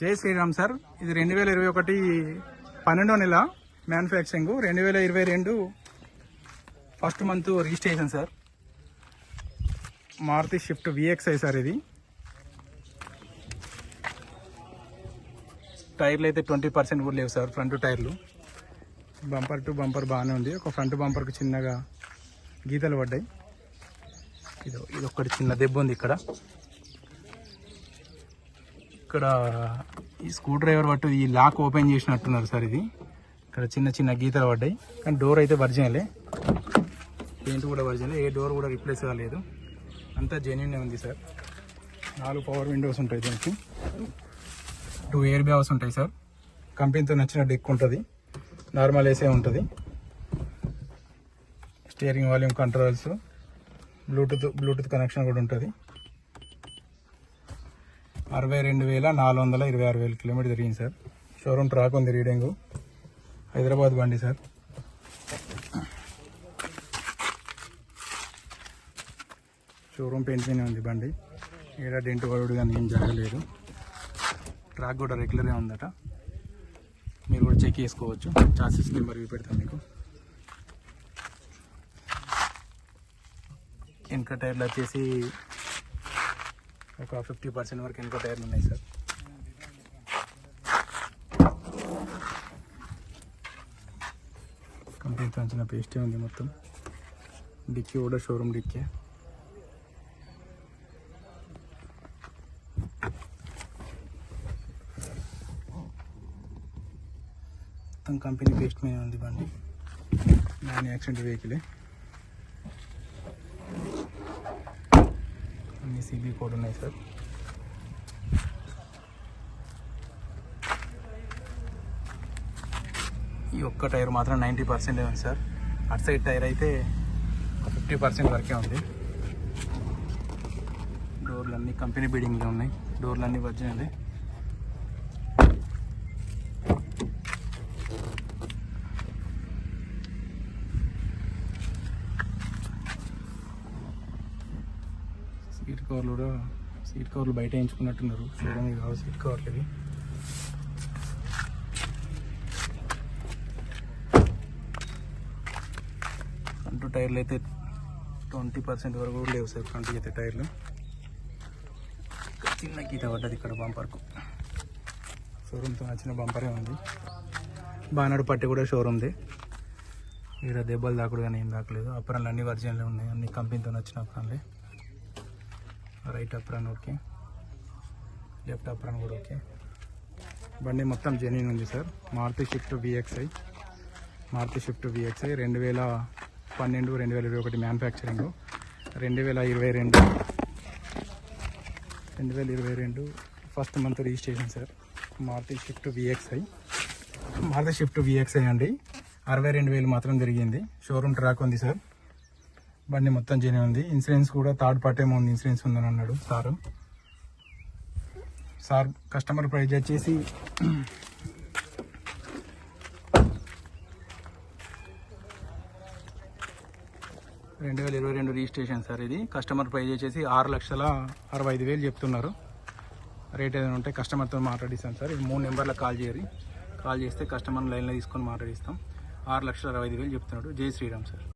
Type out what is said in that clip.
జై శ్రీరామ్ సార్. ఇది రెండు వేల ఇరవై ఒకటి పన్నెండో నెల మ్యానుఫ్యాక్చరింగ్. రెండు వేల ఇరవై రెండు first month registration sir. Maruti Swift VXi sir ఇది. టైర్లు అయితే ట్వంటీ పర్సెంట్ కూడా లేవు సార్ ఫ్రంట్ టైర్లు. బంపర్ టు బంపర్ బాగానే ఉంది. ఒక ఫ్రంట్ బంపర్కి చిన్నగా గీతలు పడ్డాయి. ఇది ఇది ఒక్కటి చిన్న దెబ్బ ఉంది ఇక్కడ. ఇక్కడ ఈ స్క్రూ డ్రైవర్ పట్టు ఈ లాక్ ఓపెన్ చేసినట్టున్నారు సార్ ఇది. ఇక్కడ చిన్న చిన్న గీతలు పడ్డాయి. కానీ డోర్ అయితే వర్జినలే పెయింట్ కూడా వర్జినలే ఏ డోర్ కూడా రిప్లేస్ కాలేదు. అంతా జెన్యున్ ఉంది సార్. నాలుగు పవర్ విండోస్ ఉంటాయి దీనికి. టూ ఎయిర్ బ్యాగ్స్ ఉంటాయి సార్. కంపెనీతో నచ్చిన డెక్ ఉంటుంది. నార్మల్ ఏసే ఉంటుంది. Steering volume controls Bluetooth Bluetooth connection కూడా ఉంటుంది. అరవై రెండు వేల నాలుగు వందల ఇరవై ఆరు వేల కిలోమీటర్ తిరిగింది సార్. షోరూమ్ ట్రాక్ ఉంది రీడింగ్. హైదరాబాద్ బండి సార్. షోరూమ్ పెయింట్గానే ఉంది బండి. ఏడా డెంట్ పడుడు కానీ ఏం జరగలేదు. ట్రాక్ కూడా రెగ్యులర్గా ఉందట. మీరు కూడా చెక్ చేసుకోవచ్చు. చార్జెస్ నెంబర్ పెడతాను మీకు. వెనక టైర్లు వచ్చేసి ఒక ఫిఫ్టీ పర్సెంట్ వరకు వెనక టైర్లు ఉన్నాయి సార్. కంపెనీతో వచ్చిన పేస్టే ఉంది మొత్తం. డిక్కీ కూడా షోరూమ్ డిక్కీ. మొత్తం కంపెనీ పేస్ట్ మీద ఉంది బండి. దాని యాక్సిడెంట్ వెహికలే. అన్ని సిబి కోడ్ ఉన్నాయి సార్ ఈ ఒక్క టైర్ మాత్రం నైంటీ పర్సెంట్ ఉంది సార్ అటు సైడ్ టైర్ అయితే ఫిఫ్టీ పర్సెంట్ వరకే ఉంది. డోర్లు అన్నీ కంపెనీ బిల్డింగ్లో ఉన్నాయి. డోర్లు అన్నీ వచ్చినాయి సీట్ కవర్లు కూడా సీట్ కవర్లు బయట ఎంచుకున్నట్టున్నారు షోరూమ్ కావాలి సీట్ కవర్లు ఇవి. ఫ్రంట్ టైర్లు అయితే ట్వంటీ పర్సెంట్ వరకు కూడా లేవు సార్ ఫ్రంట్ అయితే టైర్లు. చిన్న గీత పడ్డది ఇక్కడ బంపర్కు. షోరూమ్తో నచ్చిన బంపరే ఉంది. బానాడు పట్టి కూడా షోరూమ్ది. ఇక్కడ దెబ్బలు దాకుడు కానీ ఏం దాకలేదు అప్పరాలు అన్ని వర్జన్లే ఉన్నాయి. అన్ని కంపెనీతో నచ్చిన అప్పరాలే. Right apron okay left apron కూడా ఓకే బండి మొత్తం జెన్యున్ ఉంది sir Maruti Swift VXi Maruti Swift VXi రెండు వేల పన్నెండు రెండు వేల ఇరవై ఒకటి మ్యానుఫ్యాక్చరింగ్ రెండు. వేల ఇరవై రెండు రెండు వేల ఇరవై రెండు first month registration sir Maruti Swift VXi Maruti Swift VXi అండి. అరవై రెండు వేలు మాత్రం జరిగింది. షోరూమ్ ట్రాక్ ఉంది సార్ బండి మొత్తం జెన్యున్ ఉంది. ఇన్సూరెన్స్ కూడా థర్డ్ పార్టీ ఏమో ఉంది ఇన్సూరెన్స్ ఉందని అన్నాడు సారు. సార్ కస్టమర్ ప్రైజ్ వచ్చేసి రెండు వేల ఇరవై రెండు రిజిస్ట్రేషన్ సార్ ఇది. కస్టమర్ ప్రైజ్ వచ్చేసి ఆరు లక్షల అరవై ఐదు వేలు చెప్తున్నారు. రేట్ ఏదైనా ఉంటే కస్టమర్తో మాట్లాడిస్తాం సార్. ఇది మూడు నెంబర్లకు కాల్ చేయరు. కాల్ చేస్తే కస్టమర్ లైన్లో తీసుకొని మాట్లాడిస్తాం. ఆరు లక్షల అరవై ఐదు వేలు చెప్తున్నాడు. జై శ్రీరామ్ సార్.